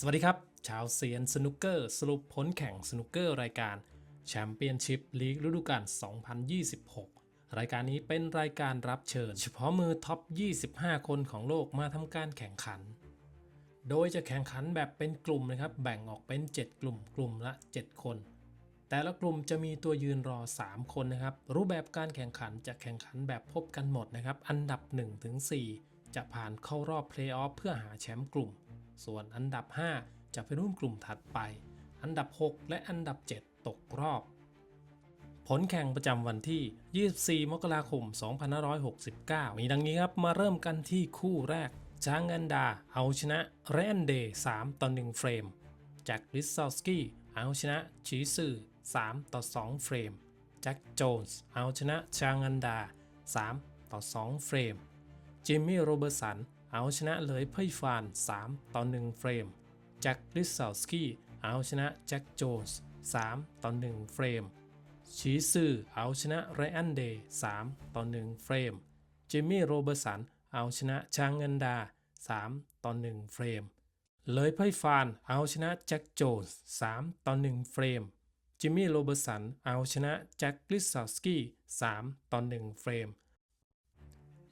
สวัสดีครับ ชาวเซียนสนุกเกอร์ สรุปผลแข่งสนุกเกอร์รายการแชมเปี้ยนชิพลีกฤดูกาล 2026 รายการนี้เป็นรายการรับเชิญ เฉพาะมือท็อป 25 คนของโลกมาทำการแข่งขัน โดยจะแข่งขันแบบเป็นกลุ่มนะครับ แบ่งออกเป็น 7 กลุ่มกลุ่มละ 7 คน แต่ละกลุ่มจะมีตัวยืนรอ 3 คนนะครับ รูปแบบการแข่งขันจะแข่งขันแบบพบกันหมดนะครับ อันดับ 1-4 จะผ่านเข้ารอบเพลย์ออฟเพื่อหาแชมป์กลุ่ม ส่วนอันดับ 5 จะไปร่วมกลุ่มถัดไป อันดับ 6 และอันดับ 7 ตกรอบ ผลแข่งประจำวันที่ 24 มกราคม 2569 มีดังนี้ครับ มาเริ่มกันที่คู่แรกจางอันดา เอาชนะเรนเดย์3ต่อ1เฟรมแจ็คลิซซอสกี้เอาชนะชีซือ3ต่อ2เฟรมแจ็คโจนส์เอาชนะจางอันดา 3 ต่อ 2 เฟรม จิมมี่โรเบอร์สัน เอาชนะเลยเพ่ยฟาน 3 ต่อ 1 เฟรม แจ็คลิซซอลสกี้เอาชนะแจ็คโจนส์ 3 ต่อ 1 เฟรม ชีซือเอาชนะไรอันเดย์ 3 ต่อ 1 เฟรม เจมี่โรเบอร์สันเอาชนะชางเงินดา 3 ต่อ 1 เฟรม เลยไพ่ฟานเอาชนะแจ็คโจนส์ 3 ต่อ 1 เฟรม จิมมี่โรเบอร์สันเอาชนะแจ็คลิซซอลสกี้ 3 ต่อ 1 เฟรม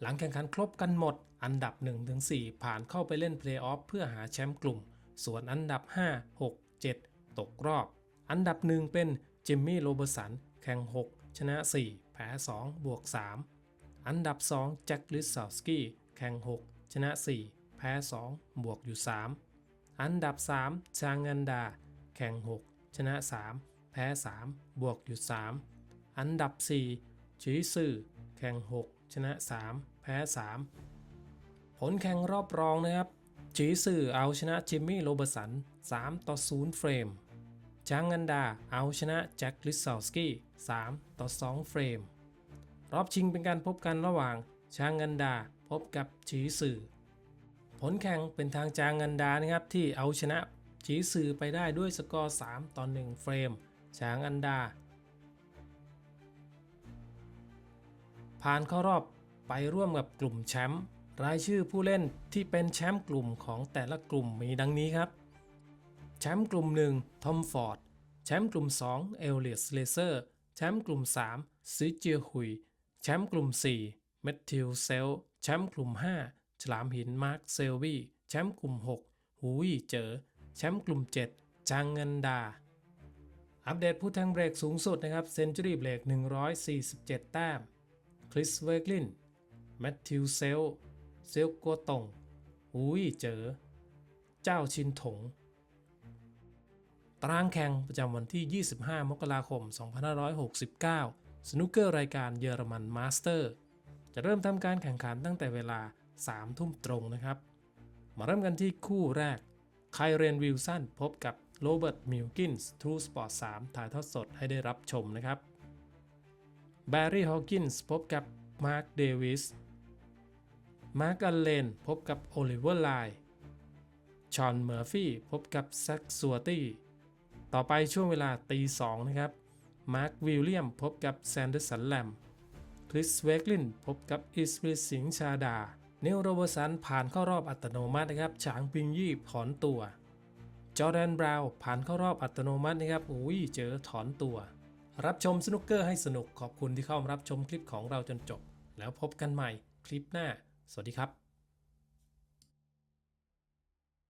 หลังแข่งขันครบกันหมด อันดับ 1-4 ผ่านเข้าไปเล่นเพลย์ออฟเพื่อหาแชมป์กลุ่ม ส่วนอันดับ 5 6 7 ตกรอบ อันดับ 1 เป็นจิมมี่โรเบอร์สันแข่ง 6 ชนะ 4 แพ้ 2 บวก 3 อันดับ 2 แจ็คลิสซาวสกี้แข่ง 6 ชนะ 4 แพ้ 2 บวกอยู่ 3 อันดับ 3 ชางเงินดา แข่ง 6 ชนะ 3 แพ้ 3 บวกอยู่ 3 อันดับ 4ชีซือแข่ง 6 ชนะ 3 แพ้ 3 ผลแข่งรอบรองนะครับ จีซือเอาชนะจิมมี่โรเบอร์สัน 3 ต่อ 0 เฟรมจางอันดาเอาชนะแจ็คลิซซอลสกี้ 3 ต่อ 2 เฟรม รอบชิงเป็นการพบกันระหว่างจางอันดาพบกับจีซือผลแข่งเป็นทางจางอันดานะครับที่เอาชนะจีซือไปได้ด้วยสกอร์ 3 ต่อ 1 เฟรมจางอันดา ผ่านเข้ารอบไปร่วมกับกลุ่มแชมป์รายชื่อผู้เล่นที่เป็นแชมป์กลุ่มของแต่ละกลุ่มมีดังนี้ครับ แชมป์กลุ่ม 1 ทอมฟอร์ด แชมป์กลุ่ม 2 เอลเลียสเลเซอร์ แชมป์กลุ่ม 3ซิเจียหุย แชมป์กลุ่ม 4 เมทธิวเซล แชมป์กลุ่ม 5 ฉลามหินมาร์คเซลวีแชมป์กลุ่ม 6 หูยเจอ แชมป์กลุ่ม 7 จางเงินดา อัปเดตผู้แทงเบรกสูงสุดนะครับเซนจูรี่เบรก147 แต้ม ริสเวกลิน แมทธิวเซล เซลกัวตงหูยเจอ เจ้าชินถง ตารางแข่งประจำวันที่ 25 มกราคม 2569 สนุกเกอร์รายการเยอรมันมาสเตอร์ จะเริ่มทำการแข่งขันตั้งแต่เวลา 3 ทุ่มตรงนะครับ มาเริ่มกันที่คู่แรก ไคเรนวิลสันพบกับโรเบิร์ตมิลกินส์ทูสปอร์ต3ถ่ายทอดสดให้ได้รับชมนะครับ แบร์รี่ฮอว์กินส์พบกับมาร์คเดวิส มาร์กอัลเลนพบกับโอลิเวอร์ไลชอนเมอร์ฟี่พบกับแซคซัวตี้ ต่อไปช่วงเวลาตีสองนะครับ มาร์ควิลเลียมพบกับแซนเดอร์สันแลม คริสเวกลินพบกับอิสริสิงชาดา เนลโรเบอร์สันผ่านเข้ารอบอัตโนมัตินะครับ ฉางปิงยี่ถอนตัว จอร์แดนบราวน์ผ่านเข้ารอบอัตโนมัตินะครับอุ้ยเจอถอนตัว รับชมสนุกเกอร์ให้สนุกขอบคุณที่เข้ามารับชมคลิปของเราจนจบ แล้วพบกันใหม่คลิปหน้า สวัสดีครับ